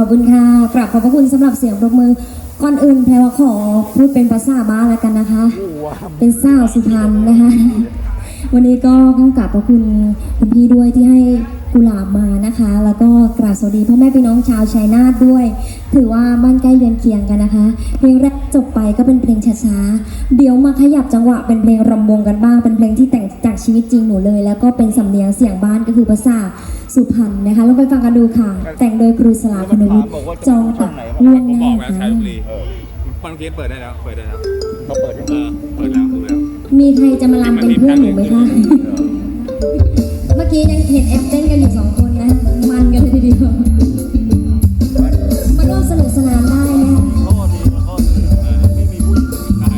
ขอบคุณค่ะกราบขอบพระคุณสำหรับเสียงปรบมือ ก่อนอื่นแพรว่าขอพูดเป็นภาษาบ้านแล้วกันนะคะ เป็นสาวสุพรรณนะคะ วันนี้ก็ต้องกราบขอบคุณคุณพี่ด้วยที่ให้ กุหลาบมานะคะ แล้วก็กราบสวัสดีพ่อแม่พี่น้องชาวชัยนาทด้วย ถือว่าบ้านใกล้เรือนเคียงกันนะคะ เพลงแรกจบไปก็เป็นเพลงช้าๆ เดี๋ยวมาขยับจังหวะเป็นเพลงรำวงกันบ้าง เป็นเพลงที่แต่งจากชีวิตจริงหนูเลย แล้วก็เป็นสำเนียงเสียงบ้านก็คือภาษาสุพรรณนะคะลองไปฟังกันดูค่ะ แต่งโดยครูสลาคุณวุฒิจองตักล่วงผมหบน้าอกแล้วค่ะชายบุรีฟังเพียนเปิดได้แล้ว เปิดได้แล้วมาเปิดยังเอไงอเปิดแล้วดูแล้ว มีใครจะมาลำเป็นเพื่อนหนูไหมคะเมื่ อกี้ยังเห็นแอบเต้นกันอยู่สองคนนะ มันกันเลยทีเดียวมาร่วมสนุกสนานได้นะคะข้อดีกับข้อเสียไม่มีผู้หญิงได้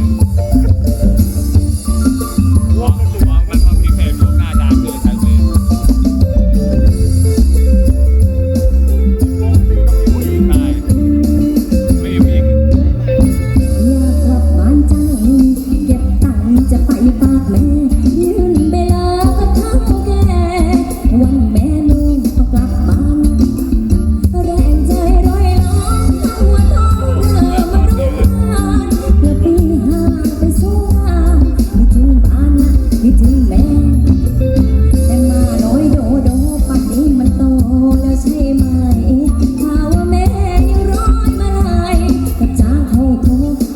วางวางมันฟังเพลงเพลงลูกหน้าจานเลยชายบุรีวงดนตรีต้องมีผู้หญิงได้ไม่มีผู้หญิงอยากกลับบ้านจังเก็บตังค์จะไปฝากแม่ยืนเวลา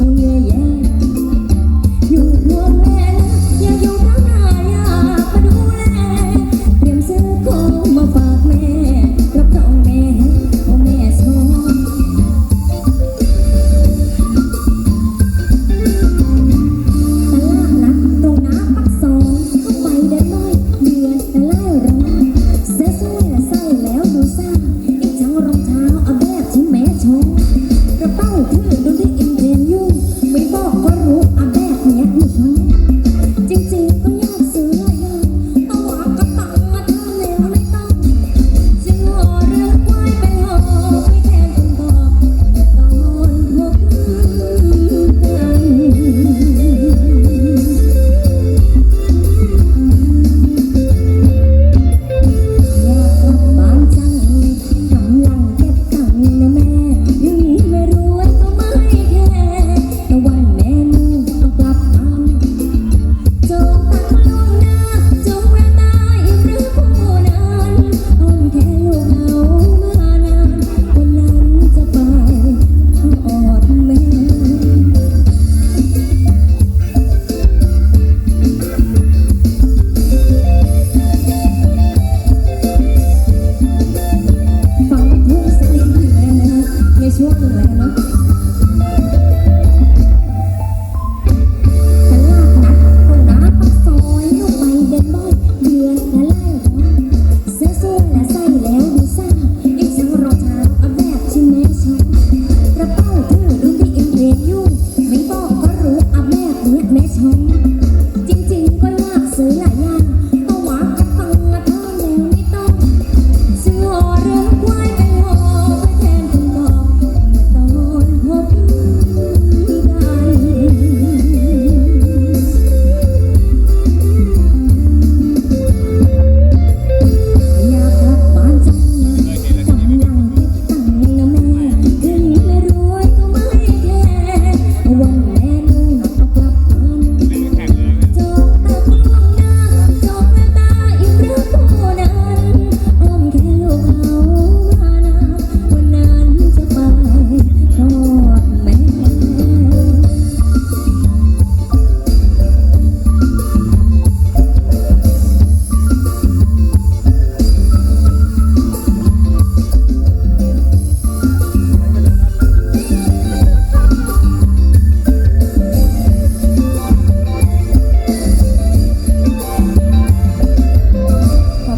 ในช่วงหนึ่งแล้วเนาะ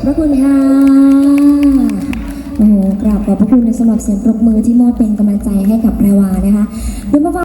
ระคุณค่ะโอ้โหกราบขอบพระคุณสำหรับเสียงปรบมือที่มอบเป็นกำลังใจให้กับแพรวานะคะเดี๋ยวมาฟัง